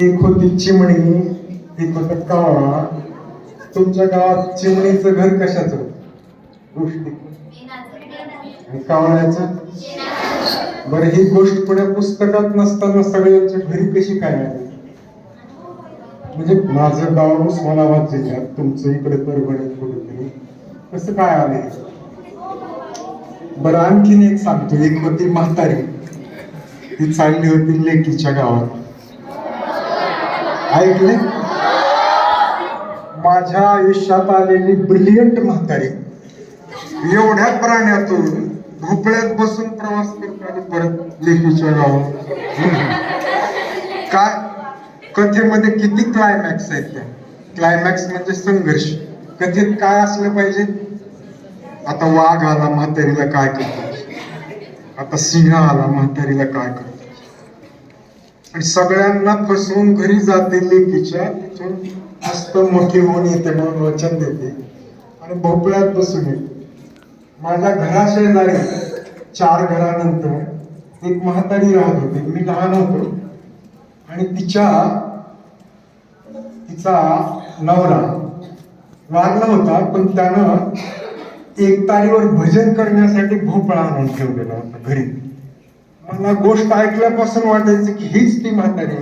एक होती चिमणी एक होता कावळा तुमच्या गावात चिमणीचं घर कशाच? गोष्टी. आणि कावळ्याचं? बरं ही गोष्ट पुढे पुस्तकात नसताना सगळ्यांच्या घरी कशी काय आली? म्हणजे माझं गाव उस्मानाबाद जिल्ह्यात तुमचं इकडे परभणीत कुठेतरी. कसं काय आले बरं आणखीन एक सांगतो एक होती म्हातारी. ती चालली होती लेकीच्या गावात. ऐकले माझ्या आयुष्यात आलेली ब्रिलियंट म्हातारी. एवढ्या प्राण्यातून भोपळ्यात बसून प्रवास करताना परत लेखीच्या गावात. काय? कथेमध्ये किती क्लायमॅक्स आहेत त्या? क्लायमॅक्स म्हणजे संघर्ष. कथेत काय असलं पाहिजे? आता वाघ आला म्हातारीला काय करतो? आता सिंह आला म्हातारीला काय करतो? आणि सगळ्यांना फसवून घरी जाते लेकीच्या. तिथून मस्त मोठी होऊन येते म्हणून वचन देते. आणि भोपळ्यात बसून येते. माझ्या घराशेजारी चार घरानंतर एक म्हातारी राहत होती. मी लहान होतो. आणि तिच्या तिचा नवरा वारला होता पण त्यानं एक तारीवर भजन करण्यासाठी भोपळा आणून ठेवलेला होता घरी. मला गोष्ट ऐकल्यापासून वाटायचं की हीच ती म्हातारी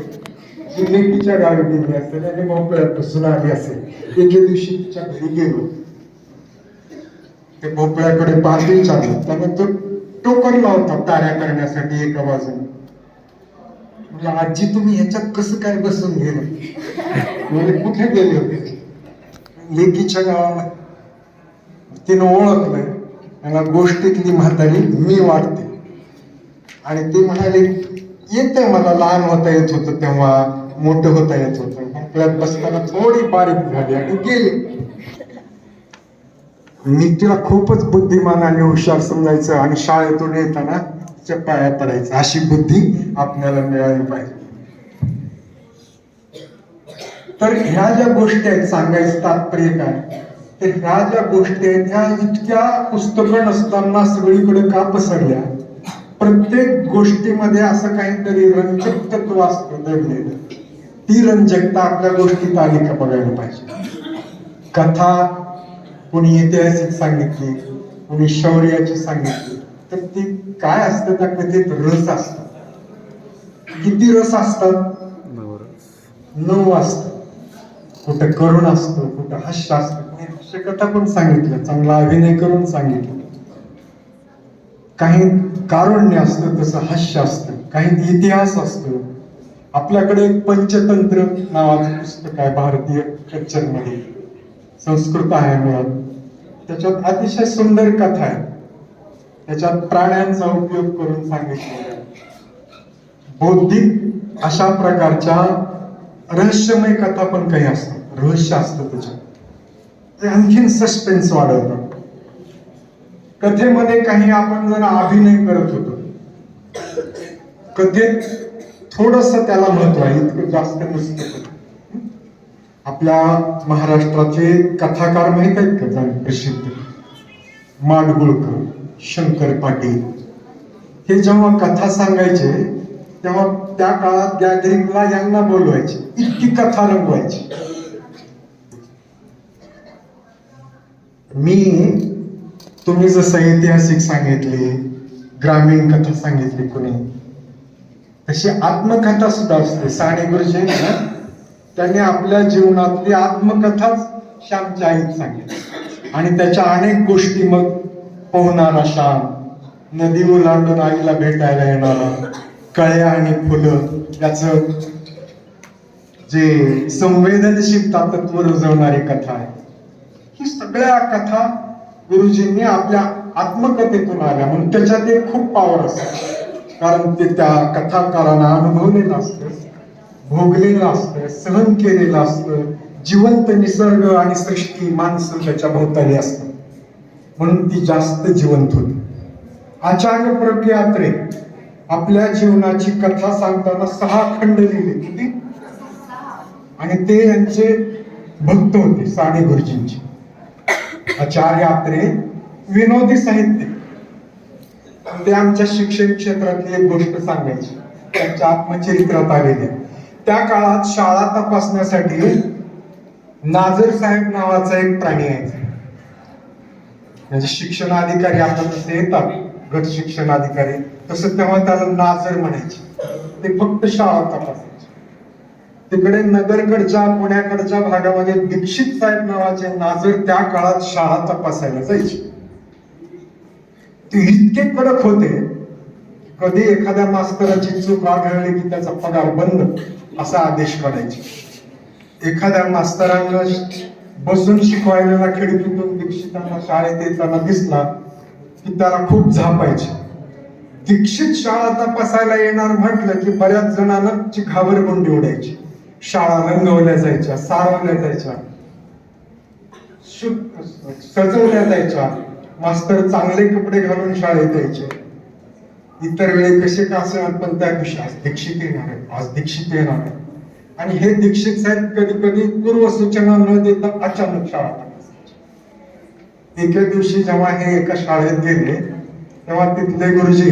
जी लेकीच्या गावी गेली असेल आणि भोपळ्यात बसून आली असेल. एके दिवशी तिच्या घरी गेलो. ते भोपळ्याकडे पाहते चाललं. त्यानं तो टोकन लावतात ताऱ्या करण्यासाठी एका बाजूने. म्हणजे आजी तुम्ही ह्याच्यात कसं काय बसून गेले? म्हणजे कुठे गेले होते? लेकीच्या गावाला. तिनं ओळखलं. मला गोष्टीतली म्हातारी मी वाटते आणि ते म्हणाले येते मला लहान होता येत होतं तेव्हा मोठं होता येत होतं. आपल्यात बसताना थोडी बारीक झाली आणि गेली. मी तिला खूपच बुद्धिमान आणि हुशार समजायचं आणि शाळेतून येताना तिच्या पाया पडायचं. अशी बुद्धी आपल्याला मिळाली पाहिजे. तर ह्या ज्या गोष्टी आहेत सांगायचं तात्पर्य काय? तर ह्या ज्या गोष्टी आहेत ह्या इतक्या पुस्तकं नसताना सगळीकडे का पसरल्या? प्रत्येक गोष्टीमध्ये असं काहीतरी रंजक तत्व असतं दडलेलं. ती रंजकता आपल्या गोष्टीत आली का बघायला पाहिजे. कथा कोणी ऐतिहासिक सांगितली कोणी शौर्याची सांगितली तर ती काय असतं त्या कथेत? रस असतात किती रस असतात? नऊ असत कुठं करुण असतो कुठं हास्य असतं. कुणी हास्य कथा पण सांगितलं चांगला अभिनय करून सांगितलं. काही कारुण्य असतं तसं हास्य असतं काही इतिहास असतो. आपल्याकडे एक पंचतंत्र नावाचं पुस्तक आहे भारतीय कल्चर संस्कृत आहे मुळात. त्याच्यात अतिशय सुंदर कथा आहे. त्याच्यात प्राण्यांचा उपयोग करून सांगितलेला आहे. बौद्धिक अशा प्रकारच्या रहस्यमय कथा पण काही असतात. रहस्य असतं त्याच्यात. ते आणखीन सस्पेन्स वाढवतात. कथेमध्ये काही आपण जर अभिनय करत होतो कथेत थोडस त्याला महत्त्व आहे इतकं जास्त नसतं. आपल्या महाराष्ट्राचे कथाकार माहीत आहेत का? चांगले प्रसिद्ध. माडगुळकर शंकर पाटील. हे जेव्हा कथा सांगायचे तेव्हा त्या काळात गॅदरिंगला यांना बोलवायचे इतकी कथा रंगवायची. मी तुम्ही जसं ऐतिहासिक सांगितली ग्रामीण कथा सांगितली कोणी तशी आत्मकथा सुद्धा असते. साने गुरुजी ना त्यांनी आपल्या जीवनातली आत्मकथाच श्यामच्या आईत सांगितली. आणि त्याच्या अनेक गोष्टी मग पोहणारा श्याम नदी ओलांडून आईला भेटायला येणारा कळ्या आणि फुलं याच जे संवेदनशील तातत्व रुजवणारी कथा आहे. ही सगळ्या कथा गुरुजींनी आपल्या आत्मकथेतून आल्या. म्हणून त्याच्यात एक खूप पावर असते. कारण ते त्या कथाकारांना अनुभवलेलं असतं भोगलेलं असतं सहन केलेलं असतं. जिवंत निसर्ग आणि सृष्टी माणसं त्याच्या भोवताली असतात. म्हणून ती जास्त जिवंत होती. आचार्य प्रज्ञात्रे आपल्या जीवनाची कथा सांगताना सहा खंड लिहिले. किती? आणि ते यांचे भक्त होते साने गुरुजींचे. आचार्य आत्रे विनोदी साहित्य ते म्हणजे आमच्या शिक्षण क्षेत्रातली एक गोष्ट सांगायची. त्यांच्या आत्मचरित्रात आलेली. त्या काळात शाळा तपासण्यासाठी नाझर साहेब नावाचा एक प्राणी यायचा. म्हणजे शिक्षण अधिकारी आता जसे येतात. गट शिक्षण अधिकारी. तसं तेव्हा त्याला नाझर म्हणायचे. ते फक्त शाळा तपासायचे तिकडे नगरकडच्या पुण्याकडच्या भागामध्ये दीक्षित साहेब नावाचे नाजर त्या काळात शाळा तपासायला जायचे. ते इतके कडक होते. कधी एखाद्या मास्तराची चूक आढळली की त्याचा पगार बंद असा आदेश काढायचे एखाद्या मास्तरांना बसून शिकवायला खिडकीतून दीक्षितांना शाळेत येताना दिसला की त्याला खूप झापायचे दीक्षित शाळा तपासायला येणार म्हटलं की बऱ्याच जणांना ची घाबरगुंडी उडायची. शाळा रंगवल्या जायच्या सारवल्या जायच्या. सजवल्या जायच्या. मास्तर चांगले कपडे घालून शाळेत यायचे. इतर वेळी कसे का असेल पण त्या दिवशी आज दीक्षित येणार आहे आज दीक्षित येणार आहे आणि हे दीक्षित साहेब कधी कधी पूर्व सूचना न देता अचानक शाळा एके दिवशी जेव्हा हे एका शाळेत गेले तेव्हा तिथले गुरुजी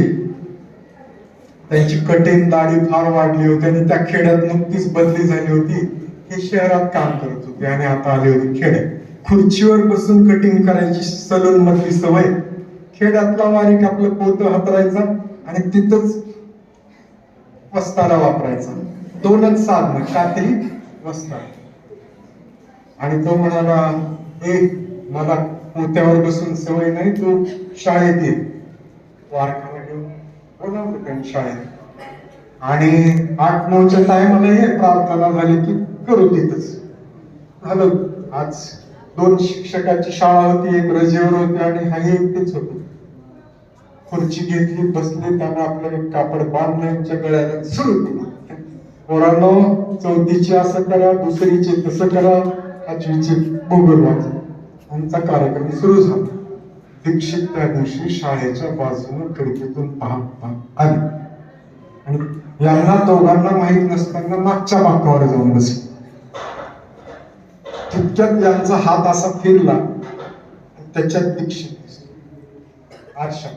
त्यांची कठीण दाढी फार वाढली होती आणि त्या खेड्यात नुकतीच बदली झाली होती. हे शहरात काम करत होते आणि आता आले होते खेड्यात खुर्चीवर बसून कटिंग करायची सलून मधली सवय. खेड्यातला वारीक आपलं पोत हातरायचा आणि तिथंच वस्तारा वापरायचा. दोनच साधन कात्री वस्तारा आणि तो म्हणाला हे मला पोत्यावर बसून सवय नाही तू शाळेत ये. वारखा बोलावलं त्यांनी शाळेत. आणि आठ नऊच्या टायमाला हे प्रार्थना झाली की करू तिथंच झालं. आज दोन शिक्षकाची शाळा होती एक रजेवर होती आणि हा एकटीच होती. खुर्ची घेतली बसले त्यानं आपलं एक कापड बांधलं यांच्या गळ्याला सुरू केली पोरांनो चौथीची असं करा दुसरीचे तसं करा पाचवीचे बोगर वाजवा. आमचा कार्यक्रम सुरू झाला. दीक्षित त्या दिवशी शाळेच्या बाजूने खिडकीतून पाहत आली. आणि यांना दोघांना माहीत नसताना मागच्या बाकावर जाऊन बसले. तितक्यात यांचा हात असा फिरला त्याच्यात दीक्षित आरशा.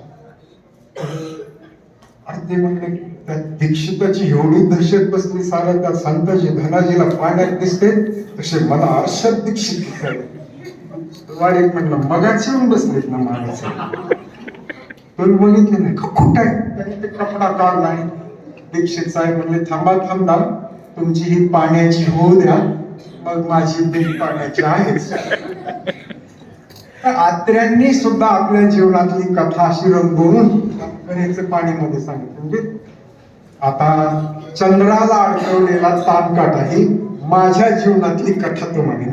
आणि ते म्हणले त्या दीक्षिताची एवढी दहशत बसली सारं त्या संताजी धनाजीला पाण्यात दिसते तसे मला आरशात दीक्षित दिसायला वाडीत म्हटलं मगाच येऊन बसलेत ना महाराज तुम्ही बघितले नाही. कुठं आहे? त्याने ते कपडा काढला आणि दीक्षित साहेब म्हणले थांबा थांबा. तुमची ही पाण्याची होऊ द्या. मग माझी बिल पाण्याची आहे आत्र्यांनी सुद्धा आपल्या जीवनातली कथा अशी रंगवून गणेचं पाणीमध्ये सांगितलं. म्हणजे आता चंद्राला अडकवलेला ताणकाटा ही माझ्या जीवनातली कथा तुम्हाला